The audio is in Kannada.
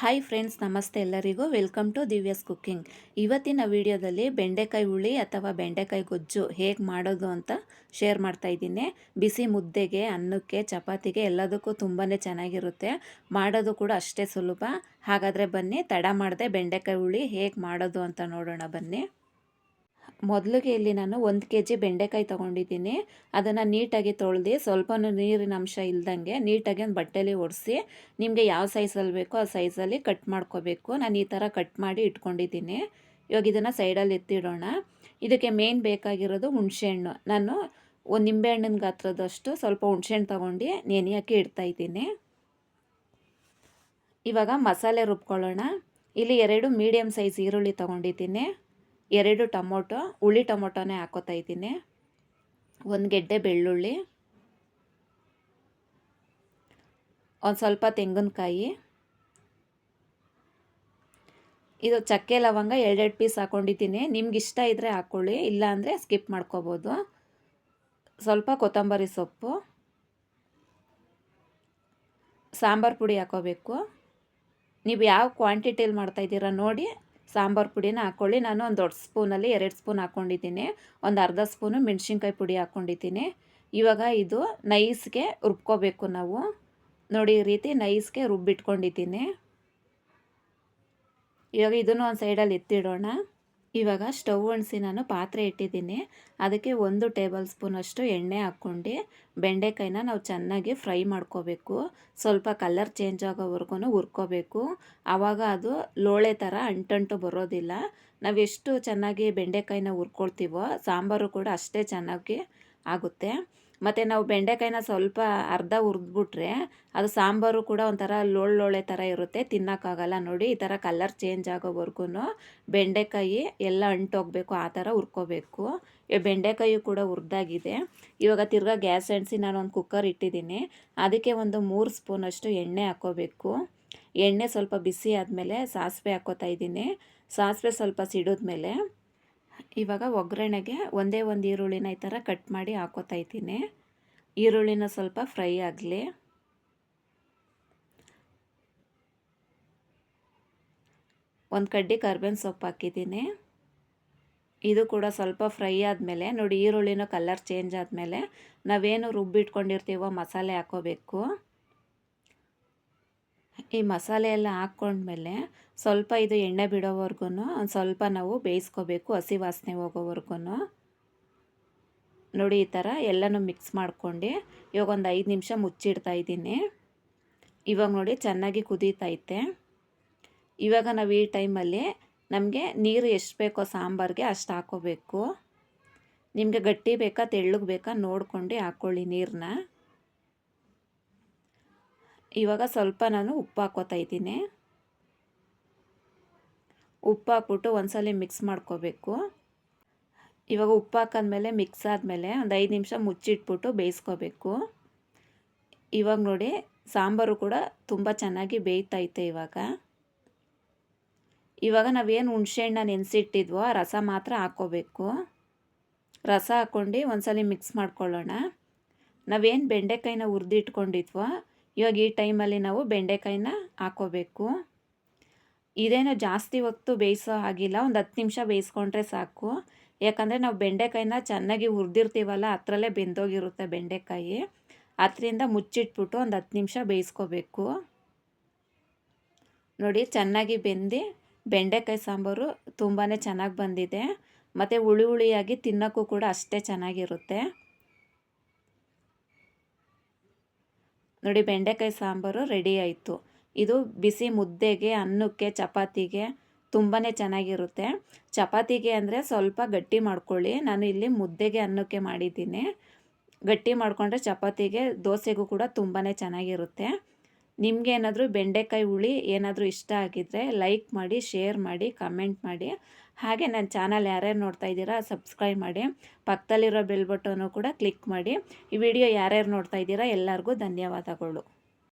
ಹಾಯ್ ಫ್ರೆಂಡ್ಸ್ ನಮಸ್ತೆ ಎಲ್ಲರಿಗೂ. ವೆಲ್ಕಮ್ ಟು ದಿವ್ಯಾಸ್ ಕುಕ್ಕಿಂಗ್ ಇವತ್ತಿನ ವಿಡಿಯೋದಲ್ಲಿ ಬೆಂಡೆಕಾಯಿ ಹುಳಿ ಅಥವಾ ಬೆಂಡೆಕಾಯಿ ಗೊಜ್ಜು ಹೇಗೆ ಮಾಡೋದು ಅಂತ ಶೇರ್ ಮಾಡ್ತಾ ಇದ್ದೀನಿ. ಬಿಸಿ ಮುದ್ದೆಗೆ, ಅನ್ನಕ್ಕೆ, ಚಪಾತಿಗೆ ಎಲ್ಲದಕ್ಕೂ ತುಂಬಾ ಚೆನ್ನಾಗಿರುತ್ತೆ. ಮಾಡೋದು ಕೂಡ ಅಷ್ಟೇ ಸುಲಭ. ಹಾಗಾದರೆ ಬನ್ನಿ, ತಡ ಮಾಡದೆ ಬೆಂಡೆಕಾಯಿ ಹುಳಿ ಹೇಗೆ ಮಾಡೋದು ಅಂತ ನೋಡೋಣ ಬನ್ನಿ. ಮೊದಲಿಗೆ ಇಲ್ಲಿ ನಾನು ಒಂದು ಕೆ ಜಿ ಬೆಂಡೆಕಾಯಿ ತೊಗೊಂಡಿದ್ದೀನಿ. ಅದನ್ನು ನೀಟಾಗಿ ತೊಳೆದು ಸ್ವಲ್ಪ ನೀರಿನ ಅಂಶ ಇಲ್ದಂಗೆ ನೀಟಾಗಿ ಒಂದು ಬಟ್ಟೆಲಿ ಒಡಿಸಿ ನಿಮಗೆ ಯಾವ ಸೈಜಲ್ಲಿ ಬೇಕೋ ಆ ಸೈಜಲ್ಲಿ ಕಟ್ ಮಾಡ್ಕೋಬೇಕು. ನಾನು ಈ ಥರ ಕಟ್ ಮಾಡಿ ಇಟ್ಕೊಂಡಿದ್ದೀನಿ. ಇವಾಗ ಇದನ್ನು ಸೈಡಲ್ಲಿ ಎತ್ತಿಡೋಣ. ಇದಕ್ಕೆ ಮೇನ್ ಬೇಕಾಗಿರೋದು ಹುಣಸೆಹಣ್ಣು ನಾನು ಒಂದು ನಿಂಬೆಹಣ್ಣಿನ ಗಾತ್ರದಷ್ಟು ಸ್ವಲ್ಪ ಹುಣಸೆಹಣ್ಣು ತೊಗೊಂಡು ನೆನೆಯೋಕ್ಕೆ ಇಡ್ತಾಯಿದ್ದೀನಿ ಇವಾಗ ಮಸಾಲೆ ರುಬ್ಕೊಳ್ಳೋಣ. ಇಲ್ಲಿ ಎರಡು ಮೀಡಿಯಮ್ ಸೈಜ್ ಈರುಳ್ಳಿ ತೊಗೊಂಡಿದ್ದೀನಿ. ಎರಡು ಟೊಮೊಟೊ, ಹುಳಿ ಟೊಮೊಟೊನೇ ಹಾಕೋತಾ ಇದ್ದೀನಿ. ಒಂದು ಗೆಡ್ಡೆ ಬೆಳ್ಳುಳ್ಳಿ, ಒಂದು ಸ್ವಲ್ಪ ತೆಂಗಿನಕಾಯಿ. ಇದು ಚಕ್ಕೆ ಲವಂಗ ಎರಡೆರಡು ಪೀಸ್ ಹಾಕ್ಕೊಂಡಿದ್ದೀನಿ ನಿಮ್ಗೆ ಇಷ್ಟ ಇದ್ದರೆ ಹಾಕ್ಕೊಳ್ಳಿ ಇಲ್ಲ ಅಂದರೆ ಸ್ಕಿಪ್ ಮಾಡ್ಕೋಬೋದು. ಸ್ವಲ್ಪ ಕೊತ್ತಂಬರಿ ಸೊಪ್ಪು, ಸಾಂಬಾರು ಪುಡಿ ಹಾಕೋಬೇಕು. ನೀವು ಯಾವ ಕ್ವಾಂಟಿಟಿಯಲ್ಲಿ ಮಾಡ್ತಾಯಿದ್ದೀರಾ ನೋಡಿ. ಸಾಂಬಾರು ಪುಡಿನ ಹಾಕ್ಕೊಳ್ಳಿ ನಾನು ಒಂದು ದೊಡ್ಡ ಸ್ಪೂನಲ್ಲಿ ಎರಡು ಸ್ಪೂನ್ ಹಾಕ್ಕೊಂಡಿದ್ದೀನಿ ಒಂದು ಅರ್ಧ ಸ್ಪೂನು ಮೆಣಸಿನ್ಕಾಯಿ ಪುಡಿ ಹಾಕ್ಕೊಂಡಿದ್ದೀನಿ ಇವಾಗ ಇದು ನೈಸ್ಗೆ ರುಬ್ಕೋಬೇಕು ನಾವು. ನೋಡಿ ಈ ರೀತಿ ನೈಸ್ಗೆ ರುಬ್ಬಿಟ್ಕೊಂಡಿದ್ದೀನಿ. ಇವಾಗ ಇದನ್ನು ಒಂದು ಸೈಡಲ್ಲಿ ಎತ್ತಿಡೋಣ. ಇವಾಗ ಸ್ಟವ್ ಒಣಸಿ ನಾನು ಪಾತ್ರೆ ಇಟ್ಟಿದ್ದೀನಿ. ಅದಕ್ಕೆ ಒಂದು ಟೇಬಲ್ ಸ್ಪೂನಷ್ಟು ಎಣ್ಣೆ ಹಾಕ್ಕೊಂಡು ಬೆಂಡೆಕಾಯಿನ ನಾವು ಚೆನ್ನಾಗಿ ಫ್ರೈ ಮಾಡ್ಕೋಬೇಕು. ಸ್ವಲ್ಪ ಕಲರ್ ಚೇಂಜ್ ಆಗೋವರೆಗೂ ಹುರ್ಕೋಬೇಕು. ಆವಾಗ ಅದು ಲೋಳೆ ಥರ ಅಂಟಂಟು ಬರೋದಿಲ್ಲ. ನಾವು ಎಷ್ಟು ಚೆನ್ನಾಗಿ ಬೆಂಡೆಕಾಯಿನ ಹುರ್ಕೊಳ್ತೀವೋ ಸಾಂಬಾರು ಕೂಡ ಅಷ್ಟೇ ಚೆನ್ನಾಗಿ ಆಗುತ್ತೆ. ಮತ್ತು ನಾವು ಬೆಂಡೆಕಾಯಿನ ಸ್ವಲ್ಪ ಅರ್ಧ ಹುರಿದ್ಬಿಟ್ರೆ ಅದು ಸಾಂಬಾರು ಕೂಡ ಒಂಥರ ಲೋಳೆ ಥರ ಇರುತ್ತೆ, ತಿನ್ನೋಕ್ಕಾಗಲ್ಲ ನೋಡಿ. ಈ ಥರ ಕಲರ್ ಚೇಂಜ್ ಆಗೋವರೆಗೂ ಬೆಂಡೆಕಾಯಿ ಎಲ್ಲ ಅಂಟೋಗಬೇಕು, ಆ ಥರ ಹುರ್ಕೋಬೇಕು. ಬೆಂಡೆಕಾಯಿ ಕೂಡ ಹುರಿದಾಗಿದೆ. ಇವಾಗ ತಿರ್ಗಾ ಗ್ಯಾಸ್ ಅಂಟಿಸಿ ನಾನು ಒಂದು ಕುಕ್ಕರ್ ಇಟ್ಟಿದ್ದೀನಿ. ಅದಕ್ಕೆ ಒಂದು ಮೂರು ಸ್ಪೂನಷ್ಟು ಎಣ್ಣೆ ಹಾಕ್ಕೋಬೇಕು ಎಣ್ಣೆ ಸ್ವಲ್ಪ ಬಿಸಿ ಆದಮೇಲೆ ಸಾಸಿವೆ ಹಾಕ್ಕೋತಾ ಇದ್ದೀನಿ. ಸಾಸಿವೆ ಸ್ವಲ್ಪ ಸಿಡಿದ್ಮೇಲೆ ಇವಾಗ ಒಗ್ಗರಣೆಗೆ ಒಂದೇ ಒಂದು ಈರುಳ್ಳಿನ ಈ ಥರ ಕಟ್ ಮಾಡಿ ಹಾಕೋತಾ ಇದ್ದೀನಿ. ಈರುಳ್ಳಿನ ಸ್ವಲ್ಪ ಫ್ರೈ ಆಗಲಿ. ಒಂದು ಕಡ್ಡಿ ಕರ್ಬೇವಿನ ಸೊಪ್ಪು ಹಾಕಿದ್ದೀನಿ. ಇದು ಕೂಡ ಸ್ವಲ್ಪ ಫ್ರೈ ಆದಮೇಲೆ, ನೋಡಿ ಈರುಳ್ಳಿನ ಕಲರ್ ಚೇಂಜ್ ಆದಮೇಲೆ ನಾವೇನು ರುಬ್ಬಿಟ್ಕೊಂಡಿರ್ತೀವೋ ಮಸಾಲೆ ಹಾಕೋಬೇಕು. ಈ ಮಸಾಲೆ ಎಲ್ಲ ಹಾಕ್ಕೊಂಡ್ಮೇಲೆ ಸ್ವಲ್ಪ ಇದು ಎಣ್ಣೆ ಬಿಡೋವರೆಗೂ ಒಂದು ಸ್ವಲ್ಪ ನಾವು ಬೇಯಿಸ್ಕೋಬೇಕು, ಹಸಿ ವಾಸನೆ ಹೋಗೋವರೆಗೂ ನೋಡಿ ಈ ಥರ ಎಲ್ಲನೂ ಮಿಕ್ಸ್ ಮಾಡ್ಕೊಂಡು ಇವಾಗ ಒಂದು ಐದು ನಿಮಿಷ ಮುಚ್ಚಿಡ್ತಾ ಇದ್ದೀನಿ. ಇವಾಗ ನೋಡಿ ಚೆನ್ನಾಗಿ ಕುದೀತೈತೆ ಇವಾಗ ನಾವು ಈ ಟೈಮಲ್ಲಿ ನಮಗೆ ನೀರು ಎಷ್ಟು ಬೇಕೋ ಸಾಂಬಾರಿಗೆ ಅಷ್ಟು ಹಾಕೋಬೇಕು. ನಿಮಗೆ ಗಟ್ಟಿ ಬೇಕಾ, ತೆಳ್ಳಗೆ ಬೇಕಾ ನೋಡ್ಕೊಂಡು ಹಾಕ್ಕೊಳ್ಳಿ ನೀರನ್ನ ಇವಾಗ ಸ್ವಲ್ಪ ನಾನು ಉಪ್ಪು ಹಾಕ್ಕೋತಾ ಇದ್ದೀನಿ. ಉಪ್ಪು ಹಾಕ್ಬಿಟ್ಟು ಒಂದ್ಸಲ ಮಿಕ್ಸ್ ಮಾಡ್ಕೋಬೇಕು. ಇವಾಗ ಉಪ್ಪು ಹಾಕಿದ್ಮೇಲೆ ಮಿಕ್ಸ್ ಆದಮೇಲೆ ಒಂದು ಐದು ನಿಮಿಷ ಮುಚ್ಚಿಟ್ಬಿಟ್ಟು ಬೇಯಿಸ್ಕೋಬೇಕು. ಇವಾಗ ನೋಡಿ ಸಾಂಬಾರು ಕೂಡ ತುಂಬ ಚೆನ್ನಾಗಿ ಬೇಯ್ತೈತೆ ಇವಾಗ. ಇವಾಗ ನಾವೇನು ಹುಣ್ಸೆಹಣ್ಣ ನೆನೆಸಿಟ್ಟಿದ್ವೋ ರಸ ಮಾತ್ರ ಹಾಕ್ಕೋಬೇಕು. ರಸ ಹಾಕ್ಕೊಂಡು ಒಂದ್ಸಲ ಮಿಕ್ಸ್ ಮಾಡ್ಕೊಳ್ಳೋಣ. ನಾವೇನು ಬೆಂಡೆಕಾಯಿನ ಹುರಿದಿಟ್ಕೊಂಡಿದ್ವೋ ಇವಾಗ ಈ ಟೈಮಲ್ಲಿ ನಾವು ಬೆಂಡೆಕಾಯಿನ ಹಾಕೋಬೇಕು. ಇದೇನೋ ಜಾಸ್ತಿ ಹೊತ್ತು ಬೇಯಿಸೋ ಆಗಿಲ್ಲ ಒಂದು ಹತ್ತು ನಿಮಿಷ ಬೇಯಿಸ್ಕೊಂಡ್ರೆ ಸಾಕು. ಯಾಕಂದರೆ ನಾವು ಬೆಂಡೆಕಾಯಿನ ಚೆನ್ನಾಗಿ ಹುರಿದಿರ್ತೀವಲ್ಲ ಹತ್ರಲ್ಲೇ ಬೆಂದೋಗಿರುತ್ತೆ ಬೆಂಡೆಕಾಯಿ. ಅದರಿಂದ ಮುಚ್ಚಿಟ್ಬಿಟ್ಟು ಒಂದು ಹತ್ತು ನಿಮಿಷ ಬೇಯಿಸ್ಕೋಬೇಕು. ನೋಡಿ, ಚೆನ್ನಾಗಿ ಬೆಂದು ಬೆಂಡೆಕಾಯಿ ಸಾಂಬಾರು ತುಂಬಾ ಚೆನ್ನಾಗಿ ಬಂದಿದೆ. ಮತ್ತು ಹುಳಿ ಹುಳಿಯಾಗಿ ತಿನ್ನೋಕ್ಕೂ ಕೂಡ ಅಷ್ಟೇ ಚೆನ್ನಾಗಿರುತ್ತೆ. ನೋಡಿ ಬೆಂಡೆಕಾಯಿ ಸಾಂಬಾರು ರೆಡಿ ಆಯಿತು. ಇದು ಬಿಸಿ ಮುದ್ದೆಗೆ, ಅನ್ನಕ್ಕೆ, ಚಪಾತಿಗೆ ತುಂಬಾ ಚೆನ್ನಾಗಿರುತ್ತೆ. ಚಪಾತಿಗೆ ಅಂದರೆ ಸ್ವಲ್ಪ ಗಟ್ಟಿ ಮಾಡ್ಕೊಳ್ಳಿ. ನಾನು ಇಲ್ಲಿ ಮುದ್ದೆಗೆ, ಅನ್ನಕ್ಕೆ ಮಾಡಿದ್ದೀನಿ. ಗಟ್ಟಿ ಮಾಡಿಕೊಂಡ್ರೆ ಚಪಾತಿಗೆ, ದೋಸೆಗೂ ಕೂಡ ತುಂಬಾ ಚೆನ್ನಾಗಿರುತ್ತೆ. ನಿಮಗೆ ಏನಾದರೂ ಬೆಂಡೆಕಾಯಿ ಹುಳಿ ಏನಾದರೂ ಇಷ್ಟ ಆಗಿದ್ದರೆ ಲೈಕ್ ಮಾಡಿ ಶೇರ್ ಮಾಡಿ ಕಮೆಂಟ್ ಮಾಡಿ. ಹಾಗೆ ನನ್ನ ಚಾನಲ್ ಯಾರ್ಯಾರು ನೋಡ್ತಾ ಇದ್ದೀರಾ ಸಬ್ಸ್ಕ್ರೈಬ್ ಮಾಡಿ, ಪಕ್ಕದಲ್ಲಿರೋ ಬೆಲ್ ಬಟನ್ನು ಕೂಡ ಕ್ಲಿಕ್ ಮಾಡಿ. ಈ ವಿಡಿಯೋ ಯಾರ್ಯಾರು ನೋಡ್ತಾ ಇದ್ದೀರಾ, ಎಲ್ಲರಿಗೂ ಧನ್ಯವಾದಗಳು.